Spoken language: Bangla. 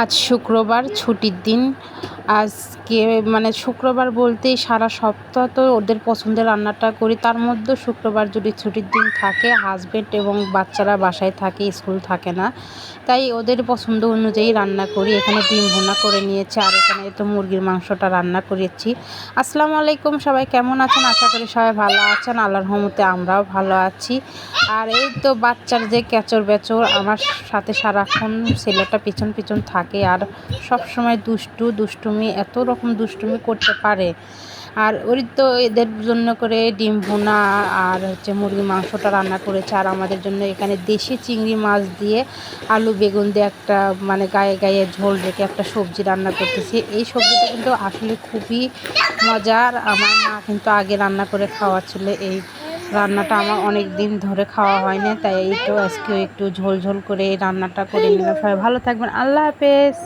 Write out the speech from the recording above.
আজ শুক্রবার ছুটির দিন। আজকে মানে শুক্রবার বলতেই সারা সপ্তাহ তো ওদের পছন্দের রান্নাটা করি। তার মধ্যেও শুক্রবার যদি ছুটির দিন থাকে হাজব্যান্ড এবং বাচ্চারা বাসায় থাকে, স্কুল থাকে না, তাই ওদের পছন্দ অনুযায়ী রান্না করি। এখানে ডিম ভুনা করে নিয়েছি, আর এখানে তো মুরগির মাংসটা রান্না করেছি। আসসালামু আলাইকুম, সবাই কেমন আছেন? আশা করি সবাই ভালো আছেন। আল্লাহর রহমতে আমরাও ভালো আছি। আর এই তো বাচ্চার যে ক্যাচর বেচর, আমার সাথে সারাক্ষণ ছেলেটা পিছন পিছন থাকে, আর সব সময় দুষ্টু দুষ্টু দুষ্টুমি, এত রকম দুষ্টুমি করতে পারে। আর ওই তো এদের জন্য করে ডিম ভুনা আর হচ্ছে মুরগির মাংসটা রান্না করেছে। আর আমাদের জন্য এখানে দেশি চিংড়ি মাছ দিয়ে আলু, বেগুন দিয়ে একটা মানে গায়ে গায়ে ঝোল রেখে একটা সবজি রান্না করতেছি। এই সবজিটা কিন্তু আসলে খুবই মজার। আমার মা কিন্তু আগে রান্না করে খাওয়াচ্ছিল। এই রান্নাটা আমার অনেক দিন ধরে খাওয়া হয় না তাই এই তো আজকেও একটু ঝোল ঝোল করে এই রান্নাটা করে নিলাম। সবাই ভালো থাকবেন। আল্লাহ হাফেজ।